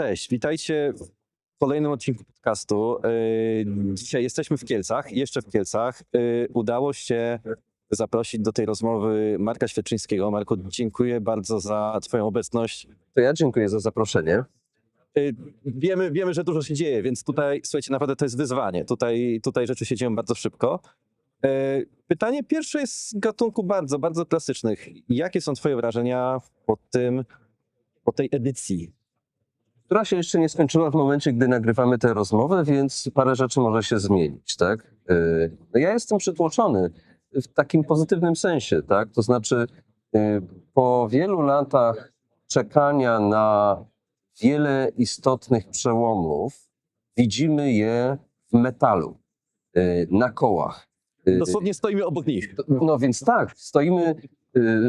Cześć, witajcie w kolejnym odcinku podcastu. Yy, Dzisiaj jesteśmy w Kielcach, jeszcze w Kielcach. Yy, Udało się zaprosić do tej rozmowy Marka Świeczyńskiego. Marku, dziękuję bardzo za Twoją obecność. To ja dziękuję za zaproszenie. Yy, Wiemy, wiemy, że dużo się dzieje, więc tutaj, słuchajcie, naprawdę to jest wyzwanie. Tutaj, tutaj rzeczy się dzieją bardzo szybko. Pytanie pierwsze jest z gatunku bardzo, bardzo klasycznych. Jakie są Twoje wrażenia po tym, po tej edycji? Która się jeszcze nie skończyła w momencie, gdy nagrywamy tę rozmowę, więc parę rzeczy może się zmienić, tak? No ja jestem przytłoczony w takim pozytywnym sensie, tak? To znaczy, yy, po wielu latach czekania na wiele istotnych przełomów, widzimy je w metalu, yy, na kołach. Dosłownie stoimy obok nich. No więc tak, stoimy,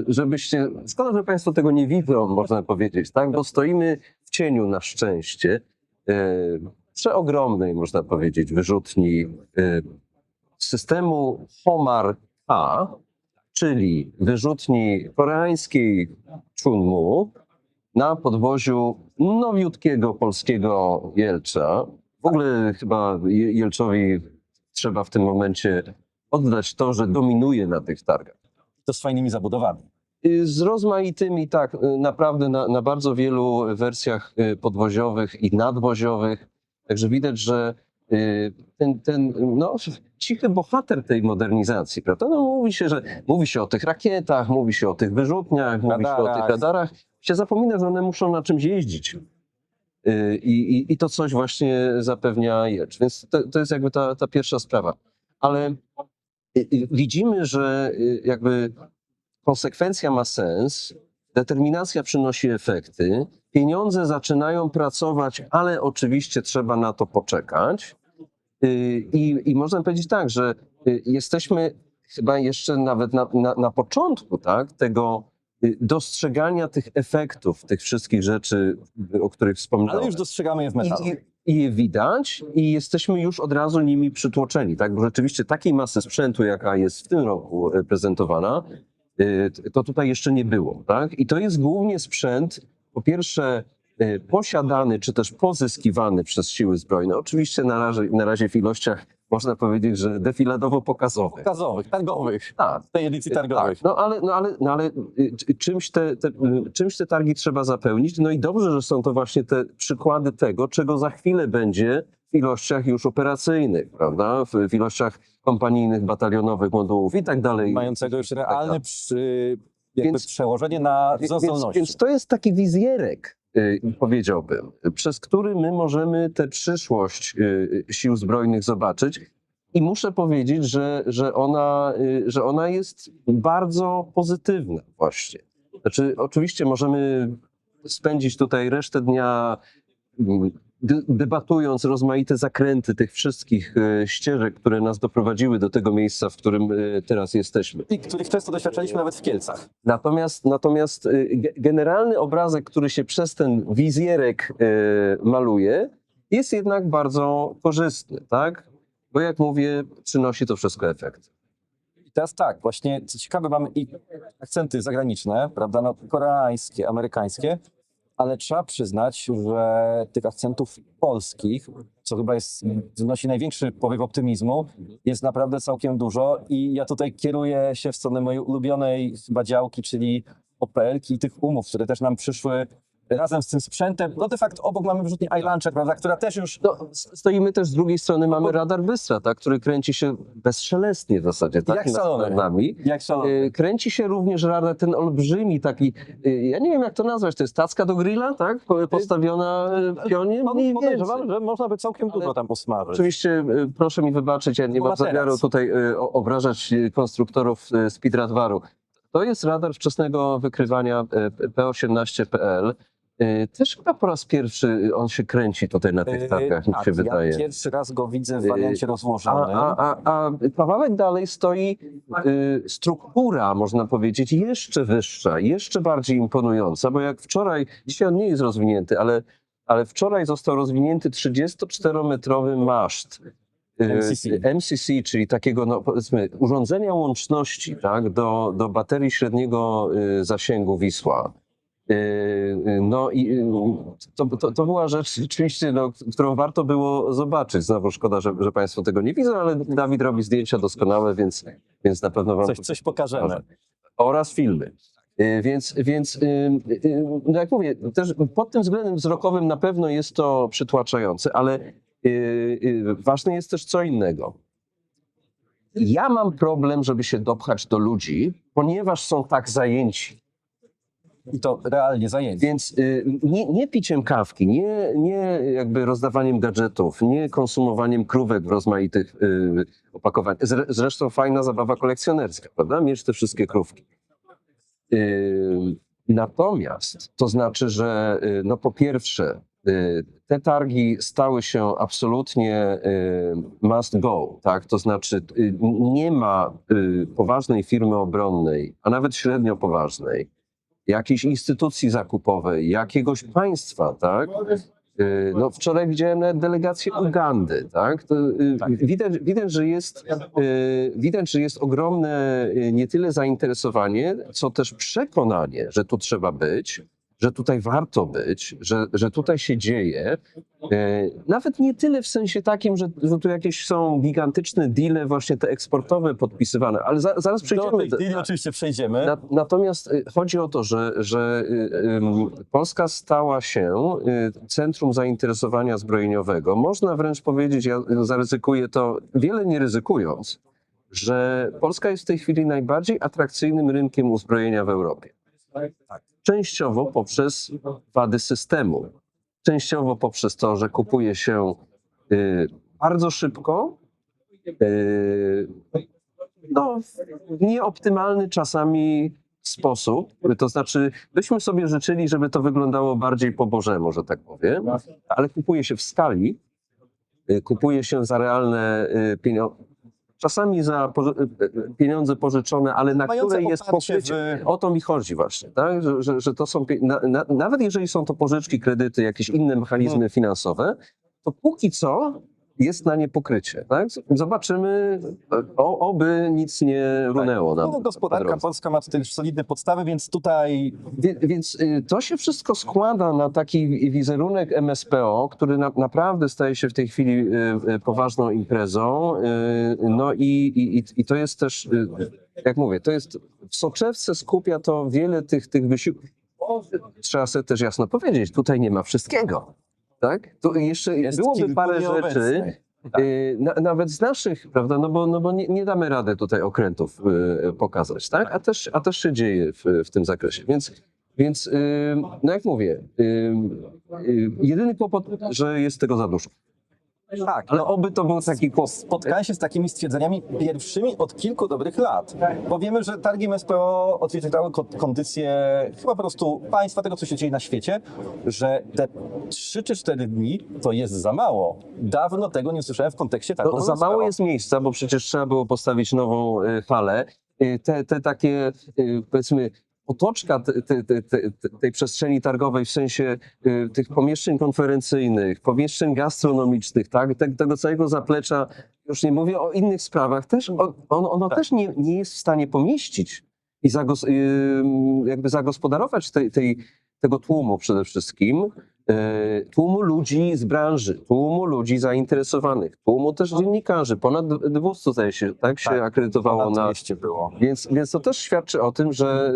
żebyście. Szkoda, że Państwo tego nie widzą, można powiedzieć, tak? Bo stoimy w cieniu na szczęście. y, Przeogromnej, można powiedzieć, wyrzutni y, systemu Homar K, czyli wyrzutni koreańskiej Chunmu na podwoziu nowiutkiego polskiego Jelcza. W ogóle chyba Je- Jelczowi trzeba w tym momencie oddać to, że dominuje na tych targach. To z fajnymi zabudowami. Y, Z rozmaitymi, tak, y, naprawdę na, na bardzo wielu wersjach y, podwoziowych i nadwoziowych. Także widać, że ten, ten no, cichy bohater tej modernizacji, prawda? No, mówi, się, że, mówi się o tych rakietach, mówi się o tych wyrzutniach, mówi się o tych Radarach. radarach. Się zapomina, że one muszą na czymś jeździć. I, i, i to coś właśnie zapewnia Jelcz. Więc to, to jest jakby ta, ta pierwsza sprawa. Ale widzimy, że y, jakby konsekwencja ma sens, determinacja przynosi efekty, pieniądze zaczynają pracować, ale oczywiście trzeba na to poczekać. Y, I, i można powiedzieć tak, że y, jesteśmy chyba jeszcze nawet na, na, na początku tak, tego dostrzegania tych efektów, tych wszystkich rzeczy, o których wspomniałem. Ale już dostrzegamy je w metalu. I, i, je widać i jesteśmy już od razu nimi przytłoczeni, tak? Bo rzeczywiście takiej masy sprzętu, jaka jest w tym roku e, prezentowana, e, to tutaj jeszcze nie było, tak? I to jest głównie sprzęt, po pierwsze e, posiadany, czy też pozyskiwany przez siły zbrojne. Oczywiście na razie, na razie w ilościach można powiedzieć, że defiladowo-pokazowych. Pokazowych, targowych. Tak, W tej edycji targowych. tak, no ale, no ale, no ale y, czy- czymś te, te, y, czymś te targi trzeba zapełnić. No i dobrze, że są to właśnie te przykłady tego, czego za chwilę będzie w ilościach już operacyjnych, prawda? W, w ilościach kompanijnych, batalionowych modułów i tak dalej. Mającego już realne tak. przy, jakby Więc- przełożenie na wzrost Więc, więc to jest taki wizjerek, powiedziałbym, przez który my możemy tę przyszłość y, sił zbrojnych zobaczyć. I muszę powiedzieć, że, że, ona, y, że ona jest bardzo pozytywna właśnie. Znaczy, oczywiście możemy spędzić tutaj resztę dnia mm, debatując rozmaite zakręty tych wszystkich y, ścieżek, które nas doprowadziły do tego miejsca, w którym y, teraz jesteśmy. I których często doświadczaliśmy nawet w Kielcach. Natomiast, natomiast ge- generalny obrazek, który się przez ten wizjerek maluje, jest jednak bardzo korzystny, tak? Bo jak mówię, przynosi to wszystko efekt. I teraz tak, właśnie co ciekawe, mamy i akcenty zagraniczne, prawda, no, koreańskie, amerykańskie, ale trzeba przyznać, że tych akcentów polskich, co chyba jest, wnosi największy powiew optymizmu, jest naprawdę całkiem dużo i ja tutaj kieruję się w stronę mojej ulubionej chyba działki, czyli OPL-ki i tych umów, które też nam przyszły razem z tym sprzętem. No de facto obok mamy wyrzutnię iLauncher, prawda, która też już No, stoimy też z drugiej strony, mamy radar Bystra, tak? który kręci się bezszelestnie w zasadzie, tak? Jak szalony. nad nami. jak szalone. Y, Kręci się również radar ten olbrzymi, taki, y, ja nie wiem jak to nazwać, to jest tacka do grilla, tak? Po- Postawiona y, w pionie? Mniej. Podejrzewam, że można by całkiem Ale- dużo tam posmażyć. Oczywiście y, proszę mi wybaczyć, ja nie Bo mam zamiaru tutaj y, obrażać y, konstruktorów y, Speedradwaru. To jest radar wczesnego wykrywania y, P18.pl. Y, Też chyba po raz pierwszy on się kręci tutaj na tych targach, mi tak, się wydaje. Ja pierwszy raz go widzę w Yy, wariancie A, rozłożonym. a, a, a kawałek dalej stoi y, struktura, można powiedzieć, jeszcze wyższa, jeszcze bardziej imponująca, bo jak wczoraj, dzisiaj on nie jest rozwinięty, ale, ale wczoraj został rozwinięty 34-metrowy maszt. y, MCC. MCC, czyli takiego, no, powiedzmy, urządzenia łączności tak, do, do baterii średniego y, zasięgu Wisła. Yy, yy, No i yy, to, to, to była rzecz rzeczywiście, no, którą warto było zobaczyć. Znowu szkoda, że, że Państwo tego nie widzą, ale Dawid robi zdjęcia doskonałe, więc, więc na pewno Wam Coś, coś pokażemy. oraz filmy. Więc, więc no jak mówię, też pod tym względem wzrokowym na pewno jest to przytłaczające, ale ważne jest też co innego. Ja mam problem, żeby się dopchać do ludzi, ponieważ są tak zajęci. I to realnie zajęcie. Więc y, nie, nie piciem kawki, nie, nie jakby rozdawaniem gadżetów, nie konsumowaniem krówek rozmaitych y. Zre, zresztą fajna zabawa kolekcjonerska, prawda? Mieć te wszystkie krówki. Y, natomiast to znaczy, że y, no po pierwsze, y, te targi stały się absolutnie y, must go, tak? To znaczy y, nie ma y, poważnej firmy obronnej, a nawet średnio poważnej, jakiejś instytucji zakupowej, jakiegoś państwa, tak? Y, No, wczoraj widziałem nawet delegację Ugandy, tak? To, y, Widać, widać, że jest, y, widać, że jest ogromne nie tyle zainteresowanie, co też przekonanie, że tu trzeba być, że tutaj warto być, że, że tutaj się dzieje. Y, Nawet nie tyle w sensie takim, że, że tu jakieś są gigantyczne deale, właśnie te eksportowe podpisywane, ale za, zaraz Do przejdziemy. tych deali oczywiście przejdziemy. Na, natomiast y, chodzi o to, że, że ym, Polska stała się centrum zainteresowania zbrojeniowego. Można wręcz powiedzieć, ja zaryzykuję to, wiele nie ryzykując, że Polska jest w tej chwili najbardziej atrakcyjnym rynkiem uzbrojenia w Europie. Częściowo poprzez wady systemu, częściowo poprzez to, że kupuje się y, bardzo szybko, y, no, w nieoptymalny czasami sposób. To znaczy, byśmy sobie życzyli, żeby to wyglądało bardziej po Bożemu, że tak powiem, ale kupuje się w skali, y, kupuje się za realne pieniądze. Czasami za y, y, pieniądze pożyczone, ale na Mające które jest pokrycie. w- O to mi chodzi właśnie, tak? że, że, że to są, na, na, nawet jeżeli są to pożyczki, kredyty, jakieś inne mechanizmy Hmm. finansowe, to póki co jest na nie pokrycie. Tak? Zobaczymy, o, oby nic nie runęło nam. No, po gospodarka polska ma tutaj już solidne podstawy, więc tutaj Wie, więc y, to się wszystko składa na taki wi- wizerunek MSPO, który na, naprawdę staje się w tej chwili y, y, poważną imprezą. No i, i, i- to jest też, jak mówię, to jest w soczewce skupia to wiele tych, tych wysiłków. Trzeba sobie też jasno powiedzieć, tutaj nie ma wszystkiego. Tak? Tu jeszcze jest byłoby kilku parę nieobecnych. rzeczy, Tak. na, nawet z naszych, prawda, no bo, no bo nie, nie damy rady tutaj okrętów y, pokazać, tak? A też, a też się dzieje w, w tym zakresie. Więc, więc y, no jak mówię, jedyny kłopot, że jest tego za dużo. Tak, Ale oby to był taki kłopot. spotkałem się z takimi stwierdzeniami pierwszymi od kilku dobrych lat. Bo wiemy, że targi MSPO odzwierciedlały ko- kondycję chyba po prostu państwa, tego co się dzieje na świecie, że te 3 czy 4 dni to jest za mało. Dawno tego nie słyszałem w kontekście No, za MSPO. mało jest miejsca, bo przecież trzeba było postawić nową y, halę. Y, Te, te takie, y, powiedzmy, otoczka te, te, te, te, tej przestrzeni targowej w sensie y, tych pomieszczeń konferencyjnych, pomieszczeń gastronomicznych, tak, te, tego całego zaplecza, już nie mówię o innych sprawach, też ono, Tak. też nie, nie jest w stanie pomieścić i zagos, jakby zagospodarować tej, tej, tego tłumu przede wszystkim, tłumu ludzi z branży, tłumu ludzi zainteresowanych, tłumu też dziennikarzy, ponad 200 zdaje się, tak, się Tak, akredytowało Ponad na, 200 było. więc, więc to też świadczy o tym, że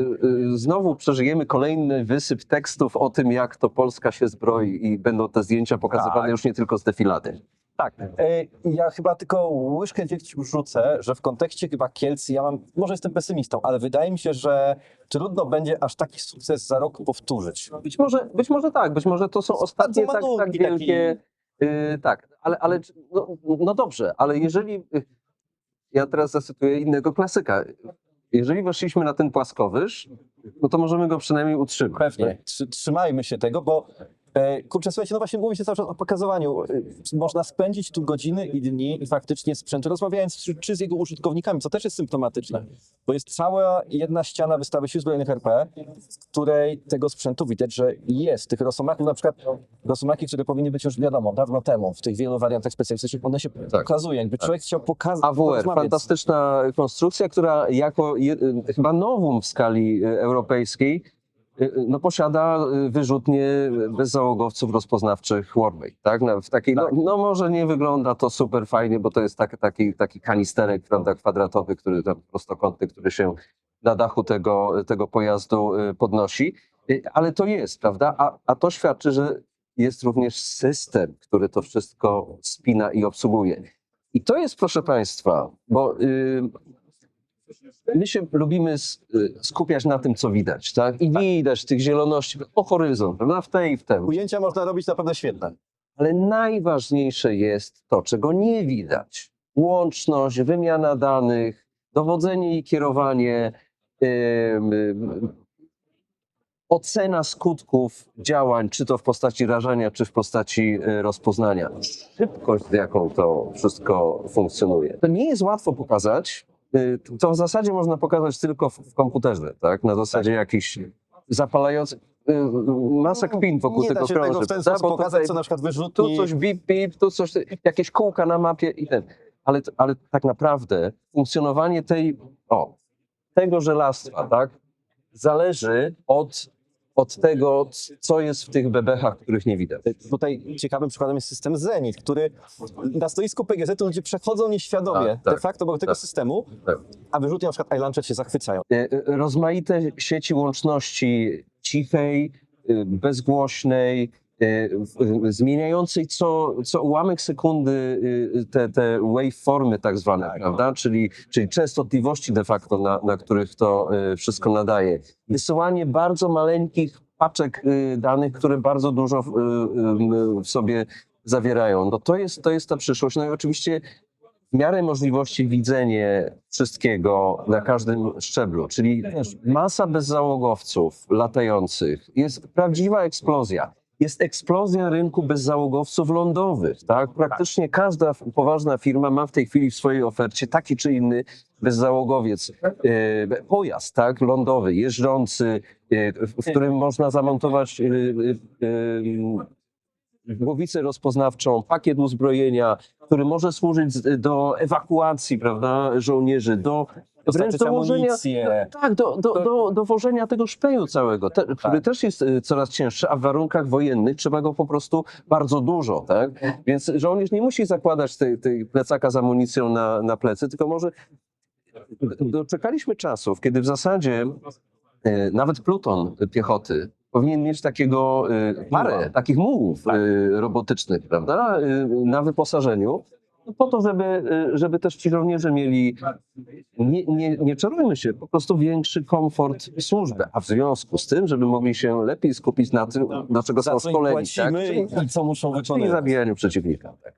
y, znowu przeżyjemy kolejny wysyp tekstów o tym, jak to Polska się zbroi i będą te zdjęcia pokazywane Tak. już nie tylko z defilady. Tak. E, Ja chyba tylko łyżkę dziegciu rzucę, że w kontekście chyba Kielcy, ja mam, może jestem pesymistą, ale wydaje mi się, że trudno będzie aż taki sukces za rok powtórzyć. Być może, być może tak, być może to są ostatnie tak, tak wielkie... y, tak, ale, ale no, no dobrze, ale jeżeli... Ja teraz zacytuję innego klasyka. Jeżeli weszliśmy na ten płaskowyż, no to możemy go przynajmniej utrzymać. Pewnie. Trzy- Trzymajmy się tego, bo kurczę, słuchajcie, no właśnie mówi się cały czas o pokazywaniu. E, Można spędzić tu godziny i dni faktycznie sprzęt, rozmawiając czy, czy z jego użytkownikami, co też jest symptomatyczne, bo jest cała jedna ściana wystawy Sił Zbrojnych RP, w której tego sprzętu widać, że jest. Tych rosomaków, na przykład rosomaki, które powinny być już wiadomo, dawno temu, w tych wielu wariantach specjalistycznych, one się pokazują. Jakby człowiek chciał pokazać, AWR, fantastyczna konstrukcja, która jako je, chyba nowum w skali e, europejskiej no, posiada y, wyrzutnie bezzałogowców rozpoznawczych Warmate, tak? W takiej, no, no może nie wygląda to super fajnie, bo to jest tak, taki, taki kanisterek, prawda, kwadratowy, który tam prostokątny, który się na dachu tego, tego pojazdu y, podnosi, Y, ale to jest, prawda? A, a to świadczy, że jest również system, który to wszystko spina i obsługuje. I to jest, proszę Państwa, bo y, my się lubimy y, skupiać na tym, co widać, tak? I widać tych zieloności, o horyzont, prawda? W tej i w tym. Ujęcia można robić naprawdę świetne. Ale najważniejsze jest to, czego nie widać. Łączność, wymiana danych, dowodzenie i kierowanie, ym, ocena skutków działań, czy to w postaci rażenia, czy w postaci y, rozpoznania. Szybkość, z jaką to wszystko funkcjonuje. To nie jest łatwo pokazać. Y, To w zasadzie można pokazać tylko w, w komputerze, tak? Na zasadzie jakichś zapalających y, masek pin wokół Nie da tego się tego w ten sposób Bo pokazać, tutaj co na przykład tu wyrzutni. coś bip, bip, tu coś, jakieś kółka na mapie i ten. Ale, ale tak naprawdę funkcjonowanie tej, o, tego żelastwa, tak, zależy od, od tego, co jest w tych bebechach, których nie widać. Tutaj ciekawym przykładem jest system Zenit, który na stoisku PGZ ludzie przechodzą nieświadomie Tak, tak, de facto obok tego tak. systemu, Tak. a wyrzutnie na przykład iLauncher się zachwycają. E, Rozmaite sieci łączności cichej, e, bezgłośnej, zmieniającej co, co ułamek sekundy e, te, te waveformy tak zwane, prawda? Czyli, czyli częstotliwości de facto, na, na których to e, wszystko nadaje. Wysyłanie bardzo maleńkich paczek e, danych, które bardzo dużo w, e, e, sobie zawierają. No to jest, to jest ta przyszłość. No i oczywiście w miarę możliwości widzenie wszystkiego na każdym szczeblu, czyli masa bezzałogowców latających, jest prawdziwa eksplozja. Jest eksplozja rynku bezzałogowców lądowych. Tak? Praktycznie każda poważna firma ma w tej chwili w swojej ofercie taki czy inny bezzałogowiec, e, pojazd tak? lądowy, jeżdżący, e, w, którym można zamontować e, głowicę rozpoznawczą, pakiet uzbrojenia, który może służyć do ewakuacji, prawda, żołnierzy, do wręcz amunicję. no, tak, do, do, do, dowożenia tego szpeju całego, te, który Tak. też jest y, coraz cięższy, a w warunkach wojennych trzeba go po prostu bardzo dużo, tak? Więc żołnierz nie musi zakładać tej, tej plecaka z amunicją na, na plecy, tylko może doczekaliśmy czasów, kiedy w zasadzie e, nawet pluton piechoty powinien mieć takiego parę takich mułów e, robotycznych, prawda, e, na wyposażeniu, no po to, żeby, żeby też ci żołnierze mieli, nie, nie, nie czarujmy się, po prostu większy komfort służby, a w związku z tym, żeby mogli się lepiej skupić na tym, do czego Za są szkoleni, tak? i, i co muszą czyli wykonać. zabijaniu przeciwnika. Tak.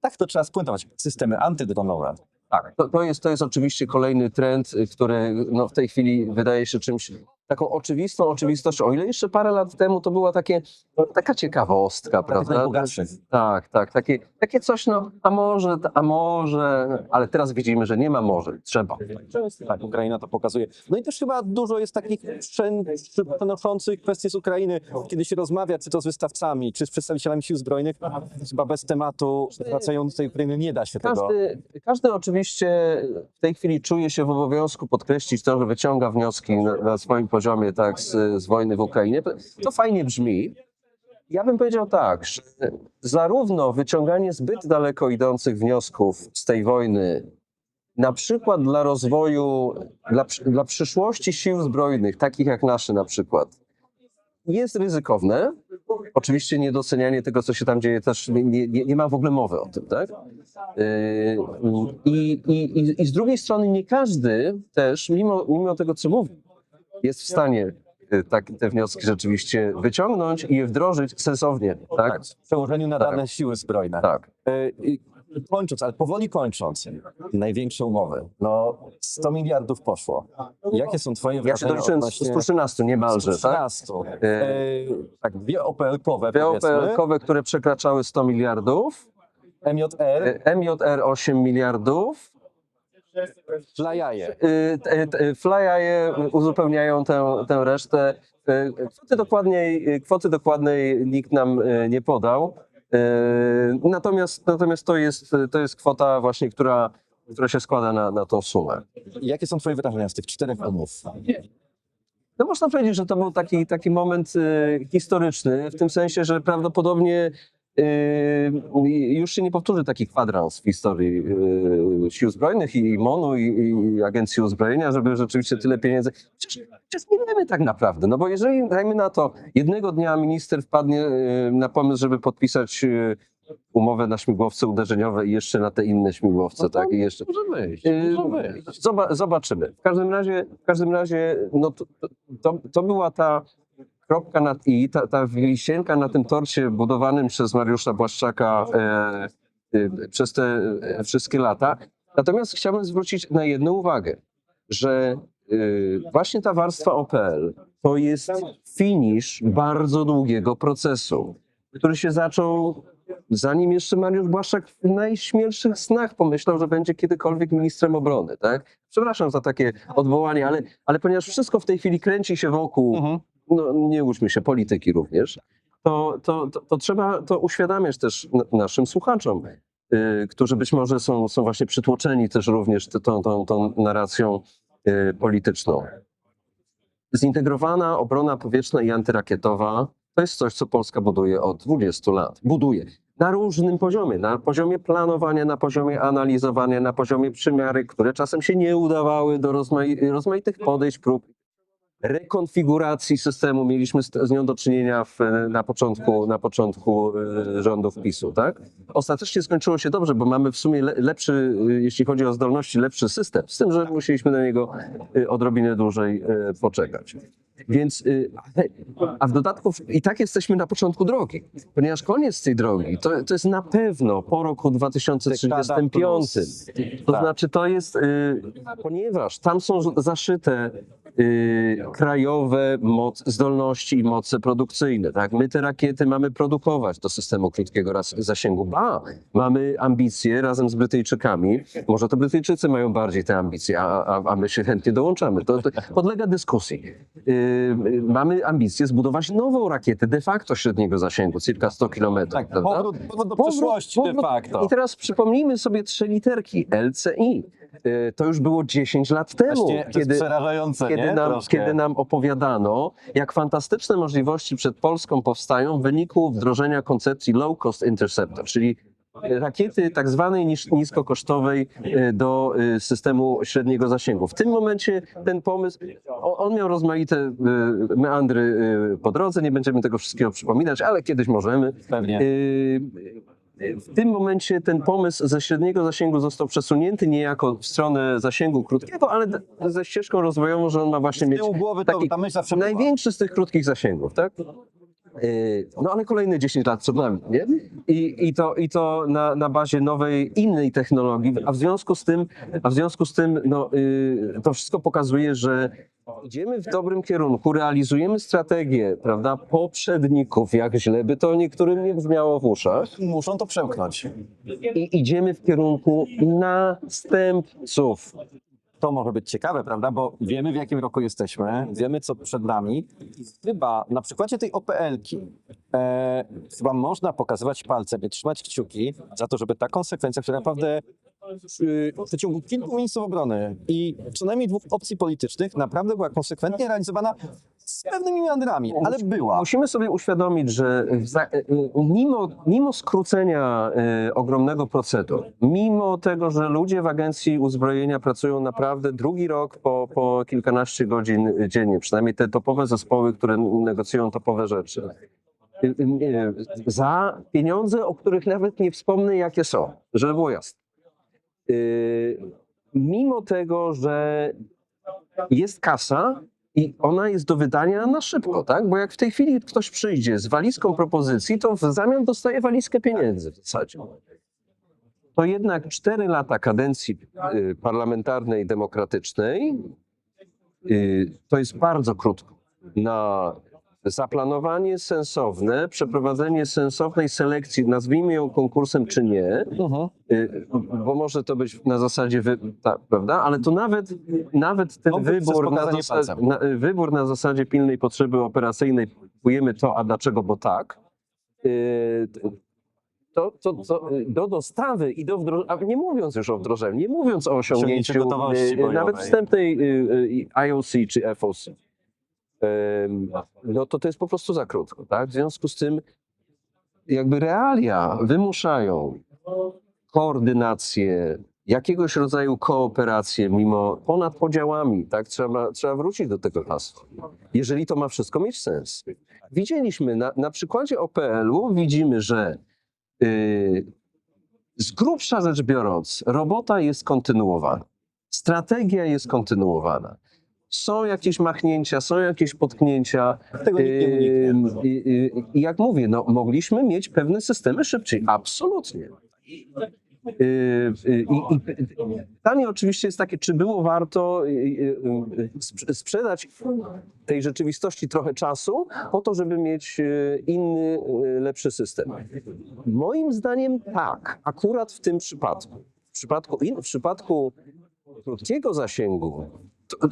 Tak to trzeba spuentować. Systemy antydronowe. Tak, to, to, jest, to jest oczywiście kolejny trend, y, który no, w tej chwili wydaje się czymś taką oczywistą oczywistością. O ile jeszcze parę lat temu to była takie, no, taka ciekawostka, prawda? Tak, tak, takie, takie coś, no, a może, a może, ale teraz widzimy, że nie ma może, trzeba. Tak, Ukraina to pokazuje. No i też chyba dużo jest takich przenoszących kwestii z Ukrainy, kiedy się rozmawia, czy to z wystawcami, czy z przedstawicielami sił zbrojnych, chyba bez tematu wracającej Ukrainy nie da się tego. Każdy, każdy oczywiście w tej chwili czuje się w obowiązku podkreślić to, że wyciąga wnioski na, na swoim poziomie tak, z, z wojny w Ukrainie. To fajnie brzmi. Ja bym powiedział tak, że zarówno wyciąganie zbyt daleko idących wniosków z tej wojny, na przykład dla rozwoju, dla, dla przyszłości sił zbrojnych, takich jak nasze na przykład, jest ryzykowne. Oczywiście niedocenianie tego, co się tam dzieje, też nie, nie, nie ma w ogóle mowy o tym, tak? Yy, I, i, i, I z drugiej strony nie każdy też, mimo, mimo tego, co mówi, jest w stanie tak, te wnioski rzeczywiście wyciągnąć i je wdrożyć sensownie, tak? Tak, w przełożeniu na Tak. dane siły zbrojne. Tak. E, Kończąc, ale powoli kończąc, największe umowy. No, 100 miliardów poszło. Jakie są twoje Ja się wrażenia doliczyłem z odnośnie 113 niemalże, tak? 113? E, tak, dwie OPL-kowe powiedzmy. POPL-kowe, które przekraczały 100 miliardów, MJR, MJR 8 miliardów, Flajaje. Y, t- t- Flyaje uzupełniają tę, tę resztę. Y, Kwoty dokładniej, y, kwoty dokładnej nikt nam y, nie podał. Y, Natomiast, natomiast to, jest, to jest kwota właśnie, która, która się składa na, na tą sumę. Jakie są twoje wrażenia z tych czterech umów? No można powiedzieć, że to był taki, taki moment historyczny, w tym sensie, że prawdopodobnie już się nie powtórzy taki kwadrans w historii e, Sił Zbrojnych i MONU i, i Agencji Uzbrojenia, żeby rzeczywiście tyle pieniędzy. Przecież, przecież nie wiemy tak naprawdę, no bo jeżeli, dajmy na to, jednego dnia minister wpadnie e, na pomysł, żeby podpisać umowę na śmigłowce uderzeniowe i jeszcze na te inne śmigłowce, No tak? I jeszcze Może wyjść, Yy, może wyjść. Zoba, zobaczymy. W każdym razie, w każdym razie no to, to, to była ta kropka nad i, ta, ta wisienka na tym torcie budowanym przez Mariusza Błaszczaka e, e, przez te e, wszystkie lata. Natomiast chciałbym zwrócić na jedną uwagę, że e, właśnie ta warstwa OPL to jest finisz bardzo długiego procesu, który się zaczął zanim jeszcze Mariusz Błaszczak w najśmielszych snach pomyślał, że będzie kiedykolwiek ministrem obrony, tak? Przepraszam za takie odwołanie, ale, ale ponieważ wszystko w tej chwili kręci się wokół, Mhm. No nie łudźmy się, polityki również, to, to, to, to trzeba to uświadamiać też naszym słuchaczom, y, którzy być może są, są właśnie przytłoczeni też również tą, tą, tą narracją y, polityczną. Zintegrowana obrona powietrzna i antyrakietowa to jest coś, co Polska buduje od 20 lat. Buduje na różnym poziomie, na poziomie planowania, na poziomie analizowania, na poziomie przymiary, które czasem się nie udawały do rozmai rozmaitych podejść, prób rekonfiguracji systemu. Mieliśmy z, nią do czynienia w, na początku, na początku e, rządów PiSu, tak? Ostatecznie skończyło się dobrze, bo mamy w sumie le, lepszy, e, jeśli chodzi o zdolności, lepszy system, z tym, że musieliśmy na niego e, odrobinę dłużej poczekać. Więc, y, a w dodatku i tak jesteśmy na początku drogi, ponieważ koniec tej drogi to, to jest na pewno po roku 2035. plus. To Tak. znaczy to jest, y, ponieważ tam są zaszyte y, krajowe moc, zdolności i moce produkcyjne. Tak? My te rakiety mamy produkować do systemu krótkiego zasięgu. Ba, mamy ambicje razem z Brytyjczykami. Może to Brytyjczycy mają bardziej te ambicje, a, a, a my się chętnie dołączamy. To, to podlega dyskusji. Y, mamy ambicje zbudować nową rakietę de facto średniego zasięgu, circa 100 kilometrów. Tak, powrót, powrót do Powrót- przeszłości de powrót- facto. I teraz przypomnijmy sobie trzy literki LCI. Y, To już było 10 lat temu, Właśnie, kiedy, przerażające, kiedy, nam, kiedy nam opowiadano, jak fantastyczne możliwości przed Polską powstają w wyniku wdrożenia koncepcji low cost interceptor, czyli rakiety tak zwanej niskokosztowej y, do y, systemu średniego zasięgu. W tym momencie ten pomysł, on miał rozmaite meandry po drodze, nie będziemy tego wszystkiego przypominać, ale kiedyś możemy. Pewnie. W tym momencie ten pomysł ze średniego zasięgu został przesunięty niejako w stronę zasięgu krótkiego, ale ze ścieżką rozwojową, że on ma właśnie mieć głowy to taki największy z tych krótkich zasięgów, tak? Yy, No ale kolejne 10 lat przed nami, nie? I, i to, i to na, na bazie nowej, innej technologii, a w związku z tym, a w związku z tym no, yy, to wszystko pokazuje, że idziemy w dobrym kierunku, realizujemy strategię, prawda, poprzedników, jak źle by to niektórym nie brzmiało w uszach, Muszą to przełknąć. i idziemy w kierunku następców. To może być ciekawe, prawda? Bo wiemy, w jakim roku jesteśmy, wiemy, co przed nami. I chyba na przykładzie tej OPL-ki e, chyba można pokazywać palcem i trzymać kciuki za to, żeby ta konsekwencja, która naprawdę w przeciągu kilku ministrów obrony i co najmniej dwóch opcji politycznych naprawdę była konsekwentnie realizowana z pewnymi meandrami, ale była. Musimy sobie uświadomić, że za, y, mimo, mimo skrócenia y, ogromnego procedur, mimo tego, że ludzie w agencji uzbrojenia pracują naprawdę drugi rok po, po kilkanaście godzin dziennie, przynajmniej te topowe zespoły, które negocjują topowe rzeczy, y, y, za pieniądze, o których nawet nie wspomnę, jakie są, żeby było jasne. Y, Mimo tego, że jest kasa i ona jest do wydania na szybko, tak? Bo jak w tej chwili ktoś przyjdzie z walizką propozycji, to w zamian dostaje walizkę pieniędzy w zasadzie. To jednak cztery lata kadencji y, parlamentarnej, demokratycznej y, to jest bardzo krótko na zaplanowanie sensowne, przeprowadzenie sensownej selekcji, nazwijmy ją konkursem czy nie. Y, bo może to być na zasadzie, wy, prawda? Ale to nawet, nawet ten przez wybór na, zasad, na, y, wybór na zasadzie pilnej potrzeby operacyjnej, kupujemy to, a dlaczego, bo tak, y, to, to, to do dostawy i do wdrożenia, nie mówiąc już o wdrożeniu, nie mówiąc o osiągnięciu gotowości nawet wstępnej IOC czy FOC, no to to jest po prostu za krótko. Tak? W związku z tym jakby realia wymuszają koordynację, jakiegoś rodzaju kooperację mimo ponad podziałami, tak? Trzeba, trzeba wrócić do tego hasła. Jeżeli to ma wszystko mieć sens. Widzieliśmy na, na przykładzie OPL-u, widzimy, że yy, z grubsza rzecz biorąc, robota jest kontynuowana. Strategia jest kontynuowana. Są jakieś machnięcia, są jakieś potknięcia. Tego nikt nie uniknie. I- i- I jak mówię, no, mogliśmy mieć pewne systemy szybciej. Absolutnie. I, i pytanie oczywiście jest takie, czy było warto yy, yy, sprze- sprzedać tej rzeczywistości trochę czasu po to, żeby mieć inny, lepszy system? Moim zdaniem tak, akurat w tym przypadku. W przypadku, w przypadku krótkiego zasięgu,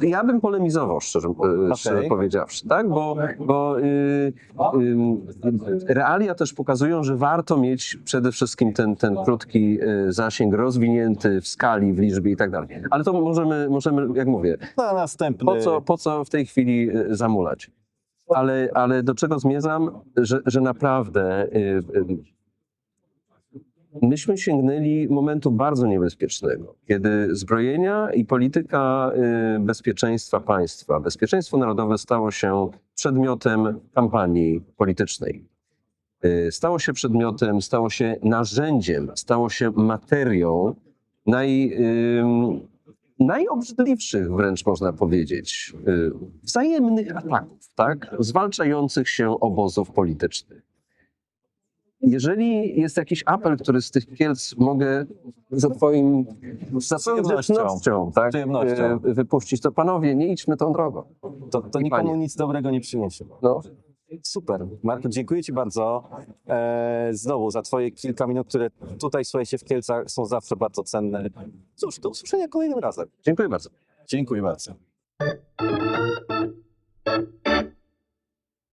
ja bym polemizował, szczerze, szczerze powiedziawszy, tak? Bo, bo yy, yy, realia też pokazują, że warto mieć przede wszystkim ten, ten krótki yy, zasięg rozwinięty w skali, w liczbie i tak dalej. Ale to możemy, możemy jak mówię, Na następny. po co, po co w tej chwili y, zamulać? Ale, ale do czego zmierzam? Że, że naprawdę y, y, myśmy sięgnęli momentu bardzo niebezpiecznego, kiedy zbrojenia i polityka y, bezpieczeństwa państwa, bezpieczeństwo narodowe stało się przedmiotem kampanii politycznej. Y, Stało się przedmiotem, stało się narzędziem, stało się materią naj, najobrzydliwszych wręcz można powiedzieć, y, wzajemnych ataków, tak? zwalczających się obozów politycznych. Jeżeli jest jakiś apel, który z tych Kielc mogę za twoim, za twoją przyjemnością. grzecznością, tak? przyjemnością. y, wypuścić, to panowie, nie idźmy tą drogą. To, to I nikomu panie. nic dobrego nie przyniesie. No. Super. Marku, dziękuję Ci bardzo e, znowu za Twoje kilka minut, które tutaj, słuchajcie, w Kielcach są zawsze bardzo cenne. Cóż, do usłyszenia kolejnym razem. Dziękuję bardzo. Dziękuję bardzo.